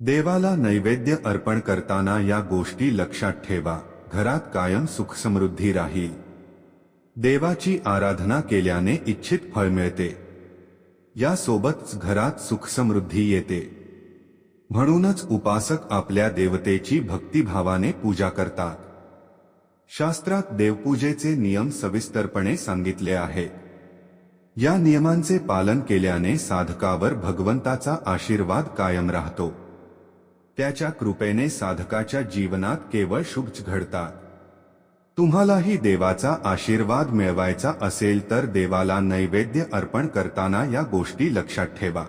देवाला नैवेद्य अर्पण करताना या गोष्टी लक्षात ठेवा. घरात कायम सुखसमृद्धी राहील. देवाची आराधना केल्याने इच्छित फळ मिळते. यासोबतच घरात सुखसमृद्धी येते. म्हणूनच उपासक आपल्या देवतेची भक्तिभावाने पूजा करतात. शास्त्रात देवपूजेचे नियम सविस्तरपणे सांगितले आहेत. या नियमांचे पालन केल्याने साधकावर भगवंताचा आशीर्वाद कायम राहतो. त्याच्या कृपेने साधकाच्या जीवनात केवळ शुभ घडतात. तुम्हालाही देवाचा आशीर्वाद मिळवायचा असेल तर देवाला नैवेद्य अर्पण करताना या गोष्टी लक्षात ठेवा.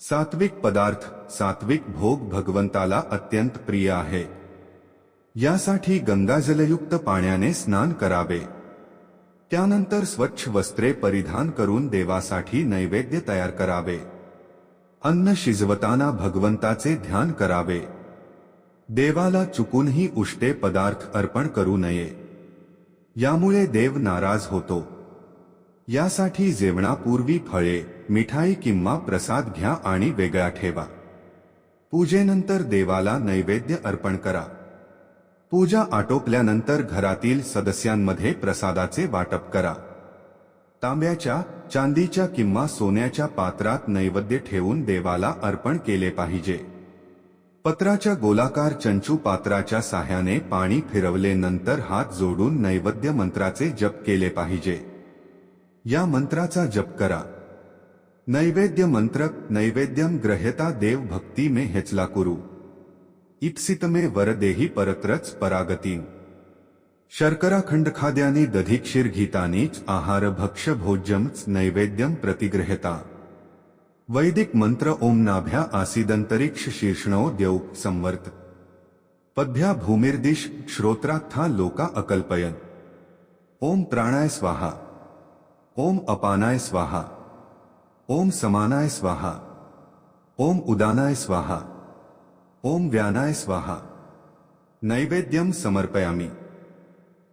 सात्विक पदार्थ सात्विक भोग भगवंताला अत्यंत प्रिय आहे. यासाठी गंगाजलयुक्त पाण्याने स्नान करावे. त्यानंतर स्वच्छ वस्त्रे परिधान करून देवासाठी नैवेद्य तयार करावे. अन्न शिजवताना भगवंताचे ध्यान करावे. देवाला चुकूनही उष्टे पदार्थ अर्पण करू नये. यामुळे देव नाराज होतो. यासाठी जेवणापूर्वी फळे मिठाई किंवा प्रसाद घ्या आणि वेगळा ठेवा. पूजेनंतर देवाला नैवेद्य अर्पण करा. पूजा आटोपल्यानंतर घरातील सदस्यांमध्ये प्रसादाचे वाटप करा. तांब्याच्या चांदीच्या किंवा सोन्याच्या पात्रात नैवेद्य ठेवून देवाला अर्पण केले पाहिजे. पत्राच्या गोलाकार चंचू पात्राच्या साह्याने पाणी फिरवले नंतर हात जोडून नैवेद्य मंत्राचे जप केले पाहिजे. या मंत्राचा जप करा. नैवेद्य मंत्र नैवेद्यम ग्रह्यता देव भक्ती मे हेचला कुरु. इप्सितमे वरदेही परत्रच परागती शर्करा खंड खाद्याने दधी क्षीर घितानीच आहार भक्ष भोज्यमच नैवेद्यम प्रतिग्रहता वैदिक मंत्र ओम नाभ्या आसीदंतरिक्ष शीर्षणो देव संवर्त। पद्भ्या भूमिर्दिश श्रोत्रात्था लोका अकल्पयन। ओम प्राणाय स्वाहा। ओम अपानाय स्वाहा। ओम समानाय स्वाहा। ओम उदानाय स्वाहा। ओम व्यानाय स्वाहा। नैवेद्यम समर्पयामी।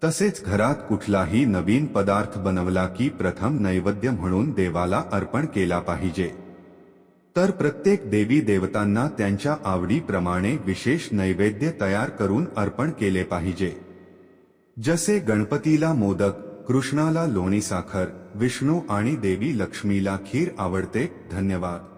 तसेच घरात कुठलाही नवीन पदार्थ बनवला की प्रथम नैवेद्य म्हणून देवाला अर्पण केला पाहिजे. तर प्रत्येक देवी देवतांना त्यांच्या आवडीप्रमाणे विशेष नैवेद्य तयार करून अर्पण केले पाहिजे. जसे गणपतीला मोदक कृष्णाला लोणी साखर विष्णू आणि देवी लक्ष्मीला खीर आवडते धन्यवाद.